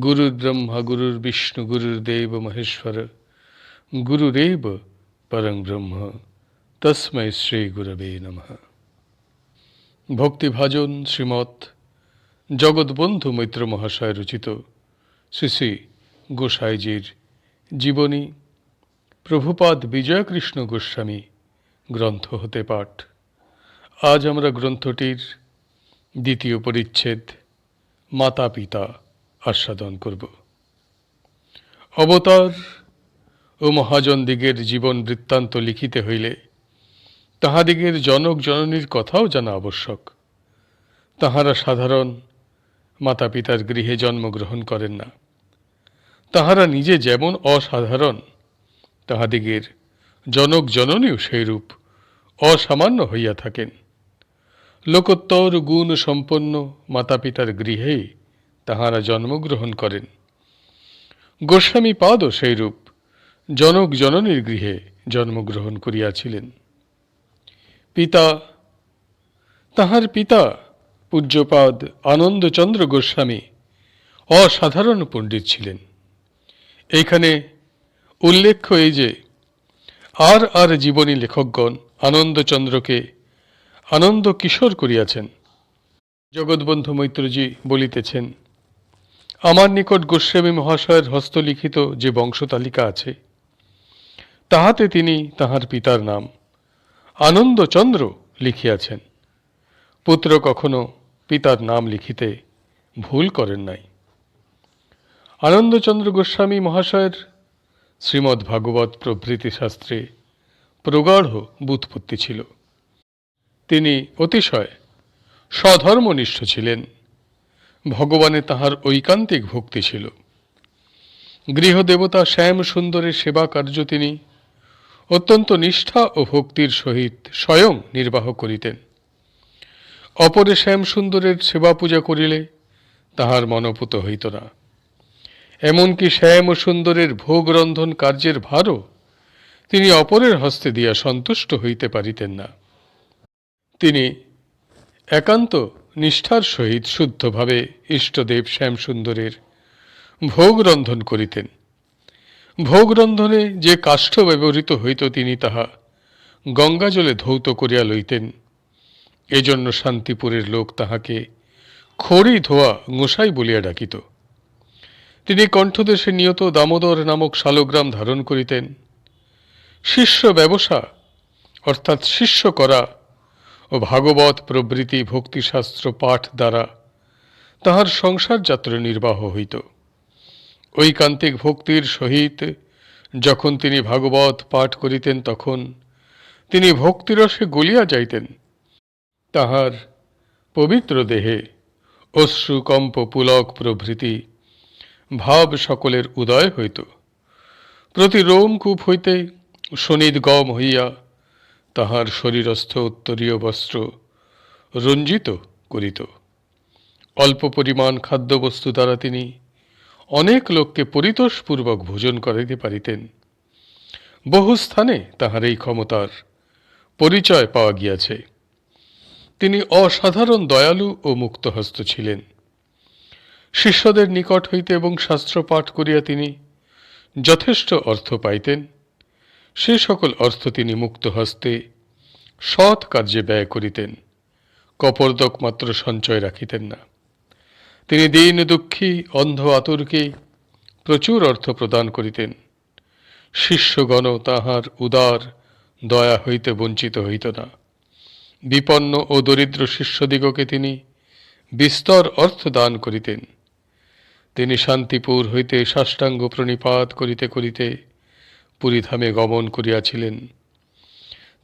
গুরুর্ব্রহ্মা গুরুর্বিষ্ণু গুরুর্দেব মহেশ্বর গুরুরেব পরং ব্রহ্ম তস্মৈ শ্রী গুরবে নমঃ ভক্তিভাজন শ্রীমৎ জগৎবন্ধু মৈত্র মহাশয় রচিত শ্রী শ্রী গোসাইজির জীবনী প্রভুপাদ বিজয়কৃষ্ণ গোস্বামী গ্রন্থ হতে পাঠ আজ আমরা গ্রন্থটির দ্বিতীয় পরিচ্ছেদ মাতা পিতা আস্বাদন করব। অবতার ও মহাজনদিগের জীবন বৃত্তান্ত লিখিতে হইলে তাহাদিগের জনক জননীর কথাও জানা আবশ্যক। তাহারা সাধারণ মাতা পিতার গৃহে জন্মগ্রহণ করেন না। তাহারা নিজে যেমন অসাধারণ, তাহাদিগের জনক জননীও সেইরূপ অসামান্য হইয়া থাকেন। লোকোত্তর গুণ সম্পন্ন মাতা পিতার গৃহেই তাহারা জন্মগ্রহণ করেন। গোস্বামী পাদও সেইরূপ, জনক জননীর গৃহে জন্মগ্রহণ করিয়াছিলেন। পিতা, তাহার পিতা পূজ্যপাদ আনন্দচন্দ্র গোস্বামী অসাধারণ পণ্ডিত ছিলেন। এইখানে উল্লেখ্য এই যে, আর আর জীবনী লেখকগণ আনন্দচন্দ্রকে আনন্দ কিশোর করিয়াছেন। জগৎবন্ধু মৈত্রজি বলিতেছেন আমার নিকট গোস্বামী মহাশয়ের হস্তলিখিত যে বংশতালিকা আছে, তাহাতে তিনি তাহার পিতার নাম আনন্দচন্দ্র লিখিয়াছেন। পুত্র কখনো পিতার নাম লিখিতে ভুল করেন নাই। আনন্দচন্দ্র গোস্বামী মহাশয়ের শ্রীমদ্ ভাগবত প্রভৃতি শাস্ত্রে প্রগাঢ় বুৎপত্তি ছিল। তিনি অতিশয় স্বধর্মনিষ্ঠ ছিলেন। ভগবানে তাহার ঐকান্তিক ভক্তি ছিল। গৃহদেবতা শ্যাম সুন্দরের সেবা কার্য তিনি অত্যন্ত নিষ্ঠা ও ভক্তির সহিত স্বয়ং নির্বাহ করিতেন। অপরে শ্যাম সুন্দরের সেবা পূজা করিলে তাহার মনোপুত হইত না। এমনকি শ্যাম সুন্দরের ভোগ রন্ধন কার্যের ভারও তিনি অপরের হস্তে দিয়া সন্তুষ্ট হইতে পারিতেন না। তিনি একান্ত নিষ্ঠার সহিত শুদ্ধভাবে ইষ্টদেব শ্যামসুন্দরের ভোগ রন্ধন করিতেন। ভোগ রন্ধনে যে কাষ্ঠ ব্যবহৃত হইত তিনি তাহা গঙ্গা জলে ধৌত করিয়া লইতেন। এজন্য শান্তিপুরের লোক তাহাকে খড়ি ধোয়া গোসাই বলিয়া ডাকিত। তিনি কণ্ঠদেশে নিয়ত দামোদর নামক শালগ্রাম ধারণ করিতেন। শিষ্য ব্যবসা, অর্থাৎ শিষ্য করা ও ভাগবত প্রভৃতি ভক্তিশাস্ত্র পাঠ দ্বারা তাহার সংসার যাত্রা নির্বাহ হইত। ঐকান্তিক ভক্তির সহিত যখন তিনি ভাগবত পাঠ করিতেন তখন তিনি ভক্তিরসে গলিয়া যাইতেন। তাহার পবিত্র দেহে অশ্রুকম্প পুলক প্রভৃতি ভাব সকলের উদয় হইত। প্রতি রোমকূপ হইতে শনিদ গম হইয়া তাহার শরীরস্থ উত্তরীয় বস্ত্র রঞ্জিত করিত। অল্প পরিমাণ খাদ্যবস্তু দ্বারা তিনি অনেক লোককে পরিতোষপূর্বক ভোজন করাইতে পারিতেন। বহু স্থানে তাহার এই ক্ষমতার পরিচয় পাওয়া গিয়াছে। তিনি অসাধারণ দয়ালু ও মুক্তহস্ত ছিলেন। শিষ্যদের নিকট হইতে এবং শাস্ত্র পাঠ করিয়া তিনি যথেষ্ট অর্থ পাইতেন। সে সকল অর্থ তিনি মুক্ত হস্তে সৎ কার্যে ব্যয় করিতেন, কপর্দক মাত্র সঞ্চয় রাখিতেন না। তিনি দীন দুঃখী, অন্ধ আতুরকে প্রচুর অর্থ প্রদান করিতেন। শিষ্যগণ তাহার উদার দয়া হইতে বঞ্চিত হইত না। বিপন্ন ও দরিদ্র শিষ্যদিগকে তিনি বিস্তর অর্থ দান করিতেন। তিনি শান্তিপুর হইতে সাষ্টাঙ্গ প্রণিপাত করিতে করিতে পুরীধামে গমন করিয়াছিলেন।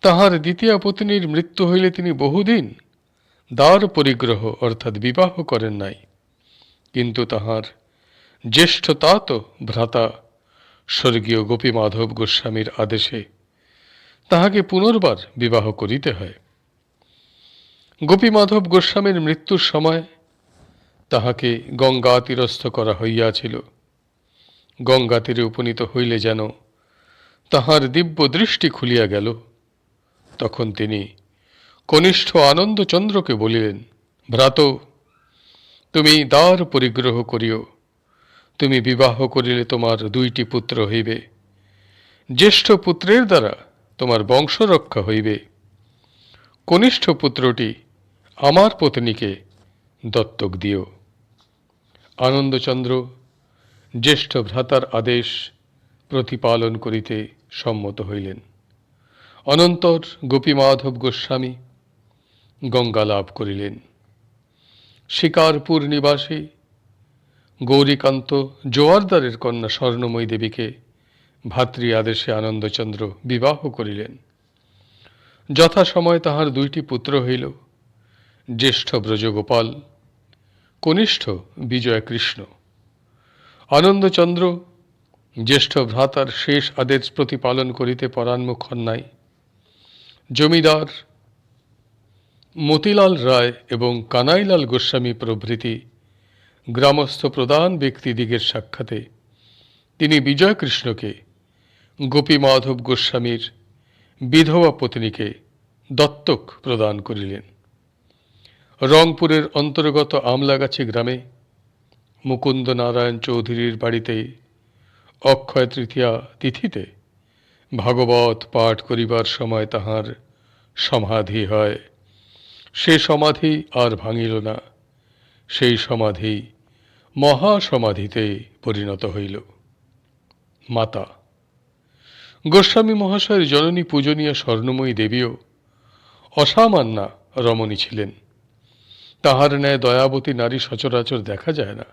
তাহার দ্বিতীয় পত্নীর মৃত্যু হইলে তিনি বহুদিন দ্বার পরিগ্রহ, অর্থাৎ বিবাহ করেন নাই। কিন্তু তাহার জ্যেষ্ঠতাত ভ্রাতা স্বর্গীয় গোপীমাধব গোস্বামীর আদেশে তাহাকে পুনর্বার বিবাহ করিতে হয়। গোপীমাধব গোস্বামীর মৃত্যুর সময় তাহাকে গঙ্গা তীরস্থ করা হইয়াছিল। গঙ্গা তীরে উপনীত হইলে যেন তাহার দিব্য দৃষ্টি খুলিয়া গেল। তখন তিনি কনিষ্ঠ আনন্দচন্দ্রকে বলিলেন, ভ্রাত, তুমি দ্বার পরিগ্রহ করিও। তুমি বিবাহ করিলে তোমার দুইটি পুত্র হইবে। জ্যেষ্ঠ পুত্রের দ্বারা তোমার বংশরক্ষা হইবে। কনিষ্ঠ পুত্রটি আমার পত্নীকে দত্তক দিও। আনন্দচন্দ্র জ্যেষ্ঠ ভ্রাতার আদেশ প্রতিপালন করিতে সম্মত হইলেন। অনন্তর গোপীমাধব গোস্বামী গঙ্গা লাভ করিলেন। শিকারপুর নিবাসী গৌরীকান্ত জোয়ারদারের কন্যা স্বর্ণময়ী দেবীকে ভাতৃ আদেশে আনন্দচন্দ্র বিবাহ করিলেন। যথাসময় তাহার দুইটি পুত্র হইল, জ্যেষ্ঠ ব্রজগোপাল, কনিষ্ঠ বিজয় কৃষ্ণ আনন্দচন্দ্র জ্যেষ্ঠ ভ্রাতার শেষ আদেশ প্রতিপালন করিতে পরাণমুখ নাই। জমিদার মতিলাল রায় এবং কানাইলাল গোস্বামী প্রভৃতি গ্রামস্থ প্রধান ব্যক্তিদিগের সাক্ষাতে তিনি বিজয়কৃষ্ণকে গোপী মাধব গোস্বামীর বিধবা পত্নীকে দত্তক প্রদান করিলেন। রংপুরের অন্তর্গত আমলাগাছি গ্রামে মুকুন্দ নারায়ণ চৌধুরীর বাড়িতে অক্ষয় তৃতীয়া তিথিতে ভাগবত পাঠ করিবার সময় তাহার সমাধি হয়। সে সমাধি আর ভাঙিল না। সেই সমাধি মহাসমাধিতে পরিণত হইল। মাতা, গোস্বামী মহাশয়ের জননী পূজনীয় স্বর্ণময়ী দেবীও অসামান্যা রমণী ছিলেন। তাহার ন্যায় দয়াবতী নারী সচরাচর দেখা যায় না।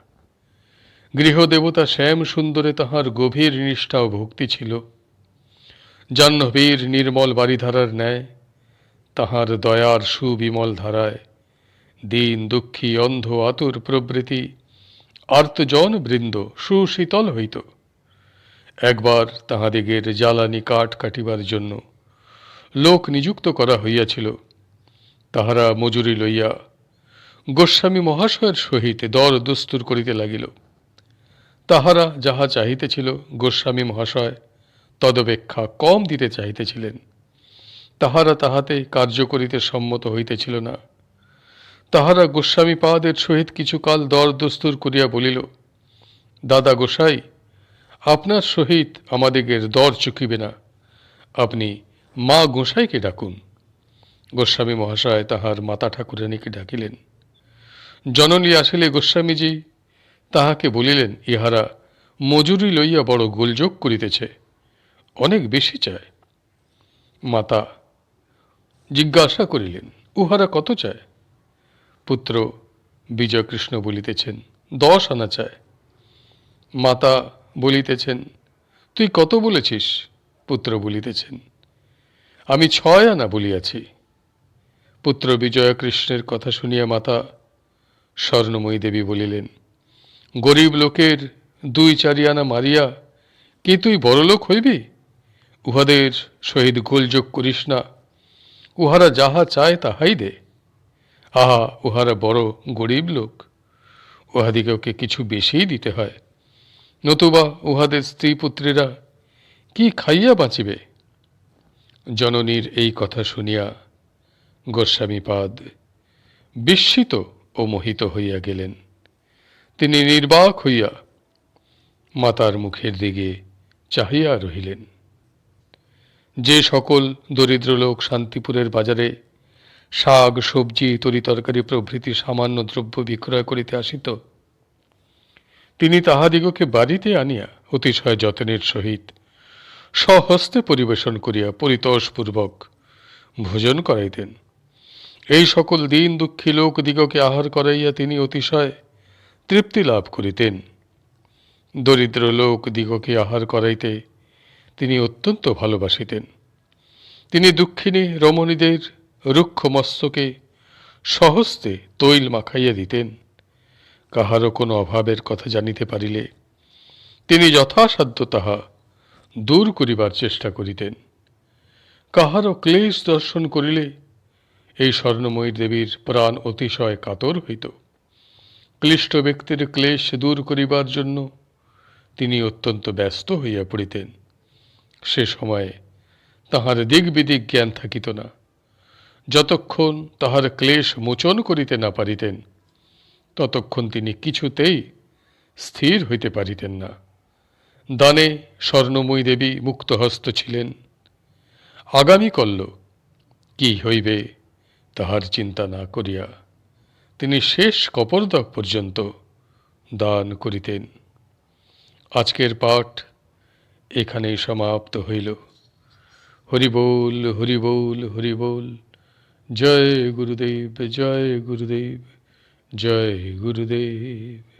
গৃহদেবতা শ্যাম সুন্দরে তাহার গভীর নিষ্ঠা ও ভক্তি ছিল। জাহ্নবীর নির্মল বাড়িধারার ন্যায়, তাহার দয়ার সুবিমল ধারায়, দীন দুঃখী অন্ধ আতুর প্রভৃতি, আর্তজন বৃন্দ সুশীতল হইত। একবার তাহাদিগের জ্বালানি কাঠ কাটিবার জন্য লোক নিযুক্ত করা হইয়াছিল। তাহারা মজুরি লইয়া গোস্বামী মহাশয়ের সহিত দর দস্তুর করিতে লাগিল। তাহারা যাহা চাহিতেছিল গোস্বামী মহাশয় তদপেক্ষা কম দিতে চাহিতেছিলেন। তাহারা তাহাতে কার্য করিতে সম্মত হইতেছিল না। তাহারা গোস্বামী পাদের সহিত কিছুকাল দর দস্তুর করিয়া বলিল, দাদা গোসাই, আপনার সহিত আমাদিগের দর চুকিবে না। আপনি মা গোসাইকে ডাকুন। গোস্বামী মহাশয় তাহার মাতা ঠাকুরানীকে ডাকিলেন। জননী আসিলে গোস্বামীজি তাহাকে বলিলেন, ইহারা মজুরি লইয়া বড় গোলযোগ করিতেছে। অনেক বেশি চায়। মাতা জিজ্ঞাসা করিলেন, উহারা কত চায়? পুত্র বিজয়কৃষ্ণ বলিতেছেন, দশ আনা চায়। মাতা বলিতেছেন, তুই কত বলেছিস? পুত্র বলিতেছেন, আমি ছয় আনা বলিয়াছি। পুত্র বিজয়কৃষ্ণের কথা শুনিয়া মাতা স্বর্ণময়ী দেবী বলিলেন, গরিব লোকের দুই চারি আনা মারিয়া, কি তুই বড়লোক হইবি? উহাদের সহিত গোলযোগ করিস না। উহারা যাহা চায় তাহাই দে। আহা, উহারা বড় গরিব লোক। উহাদিগকে কিছু বেশিই দিতে হয়। নতুবা উহাদের স্ত্রী পুত্রীরা কি খাইয়া বাঁচিবে? জননীর এই কথা শুনিয়া গোস্বামীপাদ বিস্মিত ও মোহিত হইয়া গেলেন। তিনি নির্বাক হইয়া মাতার মুখের দিকে চাহিয়া রহিলেন। যে সকল দরিদ্র লোক শান্তিপুরের বাজারে শাক, সবজি তরিতরকারি প্রভৃতি সামান্য দ্রব্য বিক্রয় করিতে আসিত, তিনি তাহাদিগকে বাড়িতে আনিয়া অতিশয় যত্নের সহিত স্বহস্তে পরিবেশন করিয়া পরিতোষপূর্বক ভোজন করাইতেন। এই সকল দিন দুঃখী লোকদিগকে আহার করাইয়া তিনি অতিশয় তৃপ্তি লাভ করিতেন। দরিদ্র লোক দিগকে আহার করাইতে তিনি অত্যন্ত ভালোবাসিতেন। তিনি দুঃখিনী রমণীদের রুক্ষ মস্তকে সহস্তে তৈল মাখাইয়া দিতেন। কাহারও কোনো অভাবের কথা জানিতে পারিলে তিনি যথাসাধ্য তাহা দূর করিবার চেষ্টা করিতেন। কাহারও ক্লেশ দর্শন করিলে এই স্বর্ণময়ী দেবীর প্রাণ অতিশয় কাতর হইত। ক্লিষ্ট ব্যক্তির ক্লেশ দূর করিবার জন্য তিনি অত্যন্ত ব্যস্ত হইয়া পড়িতেন। সে সময়ে তাহার দিক বিদিক জ্ঞান থাকিত না। যতক্ষণ তাহার ক্লেশ মোচন করিতে না পারিতেন, ততক্ষণ তিনি কিছুতেই স্থির হইতে পারিতেন না। দানে স্বর্ণময়ী দেবী মুক্তহস্ত ছিলেন। আগামী কল্ল কি হইবে তাহার চিন্তা না করিয়া তিনি শেষ কপরদক পর্যন্ত দান করিতেন। আজকের পাঠ এখানেই সমাপ্ত হইল। হরিবোল হরিবোল হরিবোল। জয় গুরুদেব জয় গুরুদেব জয় গুরুদেব।